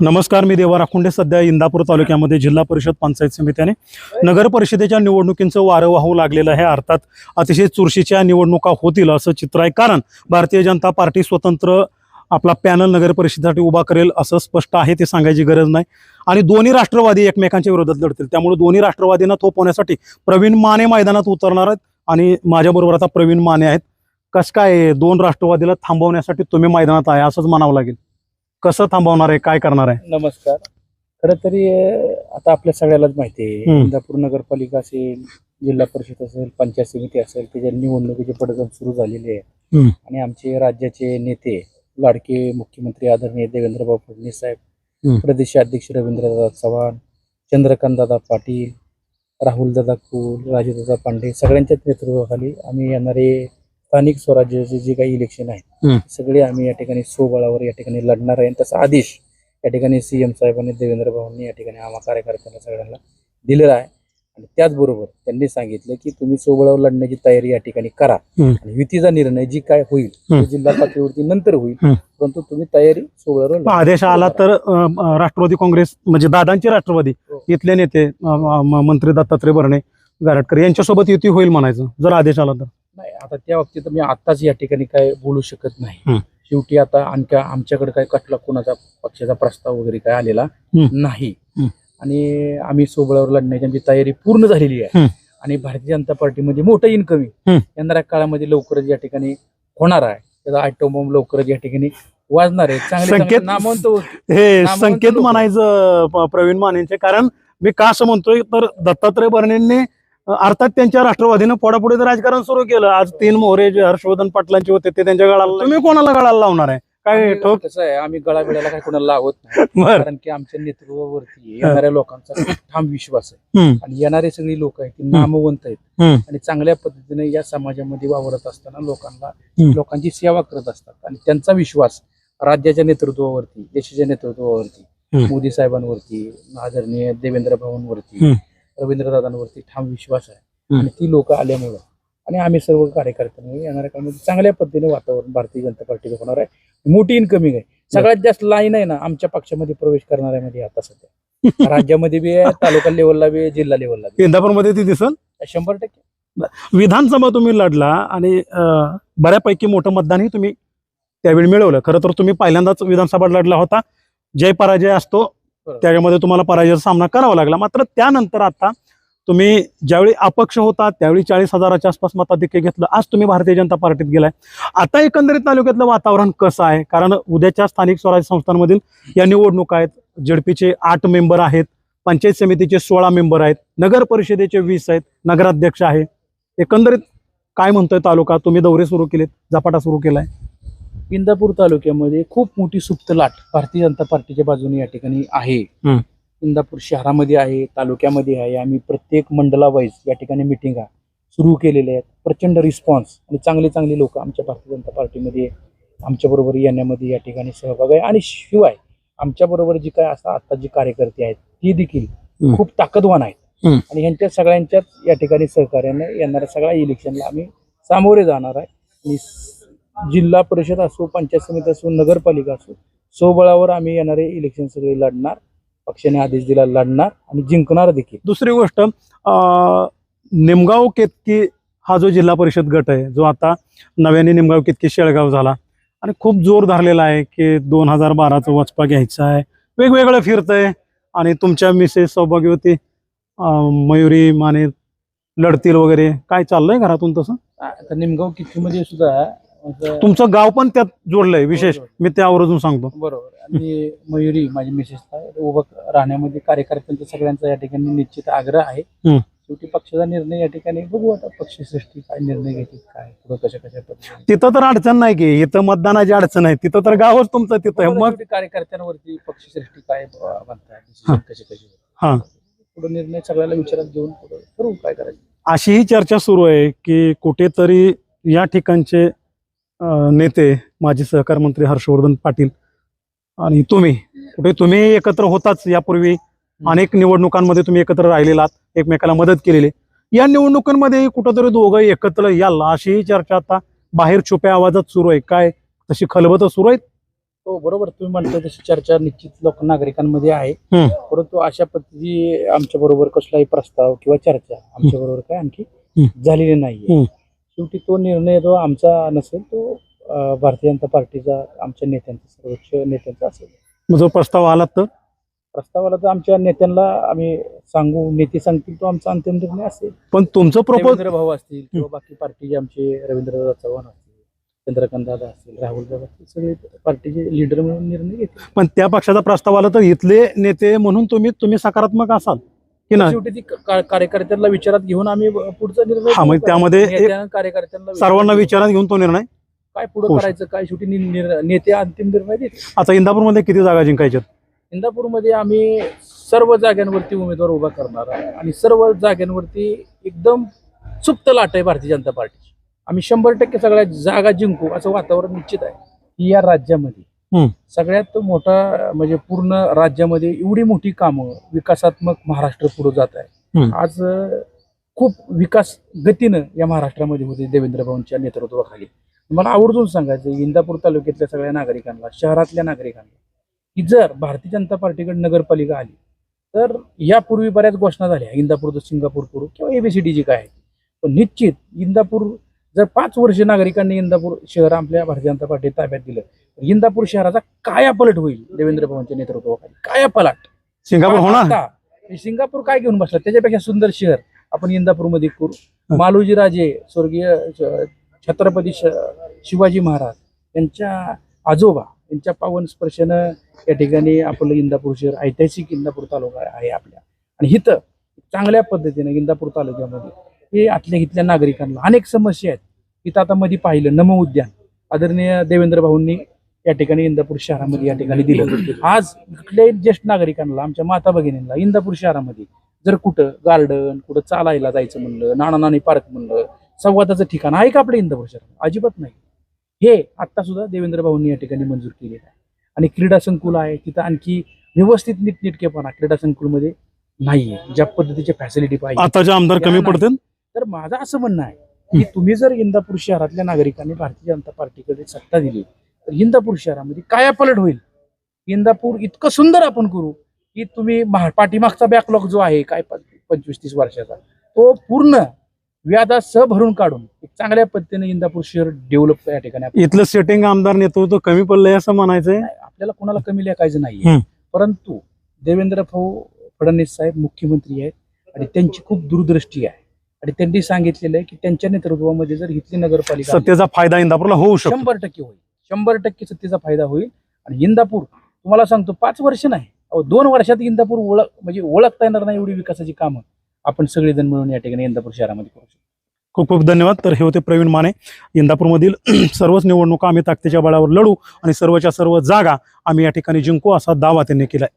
नमस्कार मी देवा राखुंडे सध्या इंदापूर तालुक्यामध्ये जिल्हा परिषद पंचायत समितीने नगर परिषदेच्या निवडणुकींचं वारं वाहू लागलेलं आहे. अर्थात अतिशय चुरशीच्या निवडणुका होतील असं चित्र आहे. कारण भारतीय जनता पार्टी स्वतंत्र आपला पॅनल नगर परिषदेसाठी उभा करेल असं स्पष्ट आहे ते सांगायची गरज नाही. आणि दोन्ही राष्ट्रवादी एकमेकांच्या विरोधात लढतील. त्यामुळे दोन्ही राष्ट्रवादींना थोपवण्यासाठी प्रवीण माने मैदानात उतरणार आहेत आणि माझ्याबरोबर आता प्रवीण माने आहेत. कसं काय दोन राष्ट्रवादीला थांबवण्यासाठी तुम्ही मैदानात आहे असंच म्हणावं लागेल. कसं थांबवणार आहे काय करणार आहे नमस्कार खरं तरी अं, आता आपल्या सगळ्यालाच माहिती आहे हम्म. इंदापूर नगरपालिका असेल जिल्हा परिषद असेल पंचायत समिती असेल त्याच्या निवडणुकीची पडगम सुरू झालेली आहे हम्म. आणि आमचे राज्याचे नेते लाडके मुख्यमंत्री आदरणीय देवेंद्रभाऊ फडणवीस साहेब हम्म. प्रदेशाध्यक्ष रवींद्रदादा चव्हाण चंद्रकांतदादा पाटील राहुलदादा कुल राजेदादा पांडे सगळ्यांच्याच नेतृत्वाखाली आम्ही येणारे स्थानिक स्वराज्याचे जे काही इलेक्शन आहे. सगळे आम्ही या ठिकाणी सोबळावर या ठिकाणी लढणार आहे तसा आदेश या ठिकाणी सीएम साहेबांनी देवेंद्र भाऊंनी या ठिकाणी आम्हा कार्यकर्त्यांना सगळ्यांना दिलेला आहे आणि त्याचबरोबर त्यांनी सांगितलं की तुम्ही सोबळावर लढण्याची तयारी या ठिकाणी करा. आणि युतीचा निर्णय जी काय होईल तो. जिल्हा पातळीवरती नंतर होईल. परंतु तुम्ही तयारी सोबळावर आदेश आला तर राष्ट्रवादी काँग्रेस म्हणजे दादांची राष्ट्रवादी हो. इथले नेते मंत्री दत्तात्रय भरणे गारटकर यांच्यासोबत युती होईल म्हणायचं जर आदेश आला तर नाही आता त्या बाबतीत मी आताच या ठिकाणी काय बोलू शकत नाही. शेवटी आता आणखी आमच्याकडे काय कटला कोणाचा पक्षाचा प्रस्ताव वगैरे काय आलेला. नाही. आणि आम्ही सोबळावर लढण्याची आमची तयारी पूर्ण झालेली आहे. आणि भारतीय जनता पार्टीमध्ये मोठं इन्कमिंग हम्म. येणाऱ्या काळामध्ये लवकरच या ठिकाणी होणार आहे त्याचा बॉम्ब लवकरच या ठिकाणी वाजणार आहे चांगले नामवंत. हे संकेत. म्हणायचं प्रवीण मानेंचे कारण मी का असं म्हणतोय तर दत्तात्रय भरणेंनी अं, अर्थात त्यांच्या राष्ट्रवादीनं पोडापुढे राजकारण सुरू केलं आज तीन मोहरे जे हर्षवर्धन पाटलांचे होते ते त्यांच्या गळाला तुम्ही कोणाला गळाला लावणार आहे? काय ठोक? कसं आहे आम्ही गळा बिळाला काही कोणाला लावत नाही. बर. कारण की आमच्या नेतृत्वावरती येणाऱ्या लोकांचा खूप ठाम विश्वास आहे. हम्म, आणि येणारे सगळी लोक आहेत ती नामवंत आहेत. हम्म, आणि चांगल्या पद्धतीने या समाजामध्ये वावरत असताना लोकांना हम्म. लोकांची सेवा करत असतात. आणि त्यांचा विश्वास राज्याच्या नेतृत्वावरती देशाच्या नेतृत्वावरती हम्म. मोदी साहेबांवरती आदरणीय देवेंद्र हम्म. रवींद्रदादांवरती ठाम विश्वास आहे. आणि ती लोक आल्यामुळं. आणि आम्ही सर्व कार्यकर्त्यांनी येणाऱ्या काळामध्ये चांगल्या पद्धतीने वातावरण भारतीय जनता पार्टीचं होणार आहे. मोठी इन्कमिंग आहे. सगळ्यात जास्त लाईन आहे ना आमच्या पक्षामध्ये प्रवेश करणाऱ्यामध्ये आता सध्या. राज्यामध्ये बी आहे तालुका लेवलला बी आहे जिल्हा लेवलला इंदापूरमध्ये ती दिसल. शंभर टक्के. विधानसभा तुम्ही लढला आणि बऱ्यापैकी मोठं मतदानही तुम्ही त्यावेळी मिळवलं. खरं तर तुम्ही पहिल्यांदाच विधानसभा लढला होता. जय पराजय असतो. त्याच्यामध्ये तुम्हाला पराजयाचा सामना करावा लागला. मात्र त्यानंतर आता तुम्ही ज्यावेळी अपक्ष होता त्यावेळी चाळीस हजाराच्या आसपास मताधिक्य घेतलं. आज तुम्ही भारतीय जनता पार्टीत गेलाय. आता एकंदरीत तालुक्यातलं वातावरण कसं आहे? कारण उद्याच्या स्थानिक स्वराज्य संस्थांमधील या निवडणुका आहेत. जेडपीचे आठ मेंबर आहेत. पंचायत समितीचे सोळा मेंबर आहेत. नगर परिषदेचे वीस आहेत. नगराध्यक्ष आहे. एकंदरीत काय म्हणतोय तालुका? तुम्ही दौरे सुरू केलेत झपाटा सुरू केलाय. इंदापूर तालुक्यामध्ये खूप मोठी सुप्त लाट भारतीय जनता पार्टीच्या बाजूने या ठिकाणी आहे. इंदापूर शहरामध्ये आहे तालुक्यामध्ये आहे आम्ही प्रत्येक मंडला वाईज या ठिकाणी मिटिंगा सुरू केलेल्या आहेत प्रचंड रिस्पॉन्स आणि चांगले चांगले लोक आमच्या भारतीय जनता पार्टीमध्ये आमच्याबरोबर येण्यामध्ये या ठिकाणी सहभाग आहे आणि शिवाय आमच्याबरोबर जी काय असं आता जी कार्यकर्ते आहेत ती देखील. खूप ताकदवान आहेत. आणि ह्यांच्या सगळ्यांच्याच या ठिकाणी सहकार्याने येणाऱ्या सगळ्या इलेक्शनला आम्ही सामोरे जाणार आहे आणि जिल्हा परिषद असो पंचायत समिती असो नगरपालिका असो सोबळावर आम्ही येणारे इलेक्शन सगळे लढणार पक्षाने आदेश दिला लढणार आणि जिंकणार देखील. दुसरी गोष्ट निमगाव केतकी हा जो जिल्हा परिषद गट आहे जो आता नव्याने निमगाव केतकी शेळगाव झाला आणि खूप जोर धरलेला आहे की दोन हजार बाराचं वचपा घ्यायचा आहे वेगवेगळं फिरतंय आणि तुमच्या मिसेस सौभाग्यवती मयुरी माने लढतील वगैरे काय चाललंय घरातून तसं? आता निमगाव किल्लीमध्ये सुद्धा तुमचं गाव पण त्यात जोडलंय विशेष. मी त्या आवर्जून सांगतो. बरोबर. आणि मयुरी माझी मिसेस उभं राहण्यामध्ये कार्यकर्त्यांचा सगळ्यांचा या ठिकाणी निश्चित आग्रह आहे. शेवटी पक्षाचा निर्णय या ठिकाणी बघू आता पक्षश्रेष्ठी काय निर्णय घेतील काय पुढं कशा कशा तिथं तर अडचण नाही की इथं मतदानाची अडचण आहे. तिथं तर गावच तुमचं तिथं मग कार्यकर्त्यांवरती पक्षश्रेष्ठी काय म्हणतात हा. कसे कसे हा. पुढे निर्णय सगळ्याला विचारात घेऊन पुढे ठरवू काय करायचं? अशीही चर्चा सुरू आहे की कुठेतरी या ठिकाणचे नेते माजी सहकार मंत्री हर्षवर्धन पाटील आणि तुम्ही. कुठे तुम्ही एकत्र होताच यापूर्वी अनेक निवडणुकांमध्ये तुम्ही एकत्र राहिलेला एकमेकाला मदत केलेली. या निवडणुकांमध्ये कुठंतरी दोघं एकत्र याल अशीही चर्चा आता बाहेर छुप्या आवाजात सुरू आहे. काय तशी खलबत सुरू आहेत? हो बरोबर. तुम्ही म्हणता तशी चर्चा निश्चित लोक नागरिकांमध्ये आहे. परंतु अशा पद्धती आमच्या बरोबर कसलाही प्रस्ताव किंवा चर्चा आमच्या बरोबर काय आणखी. झालेली नाहीये. शेवटी तो निर्णय जो आमचा नसेल तो अं, भारतीय जनता पार्टीचा आमच्या नेत्यांचा सर्वोच्च नेत्यांचा असेल. मग जो प्रस्ताव आला तर? प्रस्तावाला तर आमच्या नेत्यांना आम्ही सांगू नेते सांगतील तो आमचा अंतिम निर्णय असेल. पण तुमचं प्रपोज रवींद्र भाऊ असतील किंवा बाकी पार्टीचे आमचे रवींद्रदादा चव्हाण असतील चंद्रकांत दादा असतील राहुल दादा असतील सगळे पार्टीचे लीडर म्हणून निर्णय घेतील. पण त्या पक्षाचा प्रस्ताव आला तर इथले नेते म्हणून तुम्ही तुम्ही सकारात्मक असाल. की ना शेवटी ती का- कार्यकर्त्यांना विचारात घेऊन आम्ही पुढचा निर्णय हा, मग घेऊ. त्यामध्ये एक- नेत्यांना, कार्यकर्त्यांना सर्वांना विचारात घेऊन तो निर्णय काय पुढे होऊ करायचं काय शेवटी नि- निर- नेते अंतिम निर्णय देतील? आता इंदापूरमध्ये किती जागा जिंकायच्यात? इंदापूरमध्ये आम्ही सर्व जागांवरती उमेदवार उभा करणार आहे. आणि सर्व जागांवरती एकदम सुप्त लाट आहे भारतीय जनता पार्टीची. आम्ही शंभर टक्के सगळ्या जागा जिंकू असं वातावरण निश्चित आहे. या राज्यामध्ये. सगळ्यात मोठा म्हणजे पूर्ण राज्यामध्ये एवढी मोठी कामं विकासात्मक महाराष्ट्र पुढे जात आहे. आज खूप विकास गतीनं या महाराष्ट्रामध्ये होते देवेंद्र भाऊंच्या नेतृत्वाखाली. मला आवर्जून सांगायचं इंदापूर तालुक्यातल्या सगळ्या नागरिकांना शहरातल्या नागरिकांना की जर भारतीय जनता पार्टीकडे नगरपालिका आली तर यापूर्वी बऱ्याच घोषणा झाल्या इंदापूर सिंगापूर करू किंवा एबीसीडी जी काय आहे पण निश्चित इंदापूर जर पाच वर्ष नागरिकांनी इंदापूर शहर आपल्या भारतीय जनता पार्टी ताब्यात दिलं तर इंदापूर शहराचा कायापलट होईल देवेंद्र भाऊंच्या नेतृत्वाखाली. कायापलट सिंगापूर होणार सिंगापूर काय घेऊन बसला? त्याच्यापेक्षा सुंदर शहर आपण इंदापूरमध्ये करू. मालोजी राजे स्वर्गीय छत्रपती शिवाजी महाराज यांच्या आजोबा यांच्या पावन स्पर्शानं या ठिकाणी आपलं इंदापूर शहर ऐतिहासिक इंदापूर तालुका आहे आपल्या. आणि इथं चांगल्या पद्धतीनं इंदापूर तालुक्यामध्ये हे आतल्या इथल्या नागरिकांना अनेक समस्या आहेत. इथं आता मध्ये पाहिलं नमो उद्यान. आदरणीय देवेंद्र भाऊंनी या ठिकाणी इंदापूर शहरामध्ये या ठिकाणी दिलं. आज कुठल्याही ज्येष्ठ नागरिकांना आमच्या माता भगिनींना इंदापूर शहरामध्ये जर कुठं गार्डन कुठं चालायला जायचं म्हणलं नाना नानी पार्क म्हणलं संवादाचं ठिकाण आहे का आपल्या इंदापूर शहरात अजिबात नाही. हे आता सुद्धा देवेंद्र भाऊंनी या ठिकाणी मंजूर केलेलं आहे. आणि क्रीडा संकुल आहे तिथं आणखी व्यवस्थित नीटनेटकेपणा क्रीडा संकुलमध्ये नाहीये. ज्या पद्धतीचे फॅसिलिटी पाहिजे. आमदार कमी पडतील? तर माझं असं म्हणणं आहे की तुम्ही जर इंदापूर शहरातल्या नागरिकांनी भारतीय जनता पार्टीकडे सत्ता दिली तर इंदापूर शहरामध्ये कायापलट होईल? इंदापूर इतकं सुंदर आपण करू की तुम्ही महा- पाठीमागचा बॅकलॉग जो आहे काय पंचवीस तीस वर्षाचा तो पूर्ण व्याजासह भरून काढून एक चांगल्या पद्धतीने इंदापूर शहर डेव्हलप या ठिकाणी इथलं सेटिंग आमदार नेतृत्व कमी पडलंय असं म्हणायचंय? नाही, आपल्याला कोणाला कमी लेखायचं हम्म. नाहीये परंतु देवेंद्र भाऊ फडणवीस साहेब मुख्यमंत्री आहेत आणि त्यांची खूप दूरदृष्टी आहे. आणि त्यांनी सांगितलेलं आहे की त्यांच्या नेतृत्वामध्ये जर इथली नगरपालिका सत्तेचा फायदा इंदापूरला होऊ शकतो. शंभर टक्के होईल. शंभर टक्के सत्तेचा फायदा होईल. आणि इंदापूर तुम्हाला सांगतो पाच वर्ष नाही अहो, दोन वर्षात इंदापूर ओळख म्हणजे ओळखता येणार नाही एवढी विकासाची कामं. आपण सगळेजण मिळून या ठिकाणी इंदापूर शहरामध्ये करू शकतो. खूप खूप धन्यवाद. तर हे होते प्रवीण माने. इंदापूरमधील सर्वच निवडणुका आम्ही ताकदीच्या बळावर लढू आणि सर्वच्या सर्व जागा आम्ही या ठिकाणी जिंकू असा दावा त्यांनी केलाय.